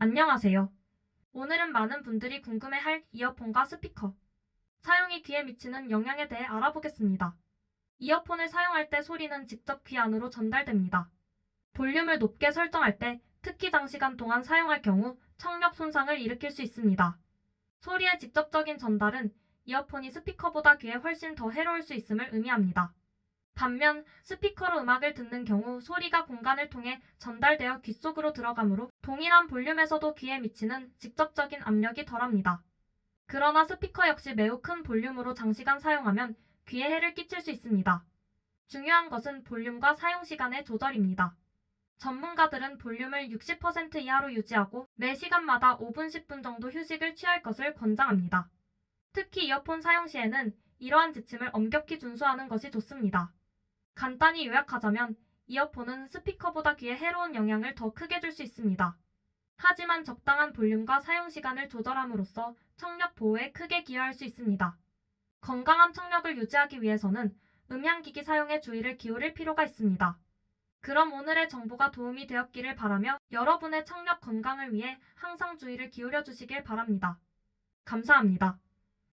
안녕하세요. 오늘은 많은 분들이 궁금해할 이어폰과 스피커, 사용이 귀에 미치는 영향에 대해 알아보겠습니다. 이어폰을 사용할 때 소리는 직접 귀 안으로 전달됩니다. 볼륨을 높게 설정할 때, 특히 장시간 동안 사용할 경우 청력 손상을 일으킬 수 있습니다. 소리의 직접적인 전달은 이어폰이 스피커보다 귀에 훨씬 더 해로울 수 있음을 의미합니다. 반면 스피커로 음악을 듣는 경우 소리가 공간을 통해 전달되어 귀 속으로 들어가므로 동일한 볼륨에서도 귀에 미치는 직접적인 압력이 덜합니다. 그러나 스피커 역시 매우 큰 볼륨으로 장시간 사용하면 귀에 해를 끼칠 수 있습니다. 중요한 것은 볼륨과 사용 시간의 조절입니다. 전문가들은 볼륨을 60% 이하로 유지하고 매 시간마다 5분 10분 정도 휴식을 취할 것을 권장합니다. 특히 이어폰 사용 시에는 이러한 지침을 엄격히 준수하는 것이 좋습니다. 간단히 요약하자면 이어폰은 스피커보다 귀에 해로운 영향을 더 크게 줄 수 있습니다. 하지만 적당한 볼륨과 사용 시간을 조절함으로써 청력 보호에 크게 기여할 수 있습니다. 건강한 청력을 유지하기 위해서는 음향기기 사용에 주의를 기울일 필요가 있습니다. 그럼 오늘의 정보가 도움이 되었기를 바라며 여러분의 청력 건강을 위해 항상 주의를 기울여 주시길 바랍니다. 감사합니다.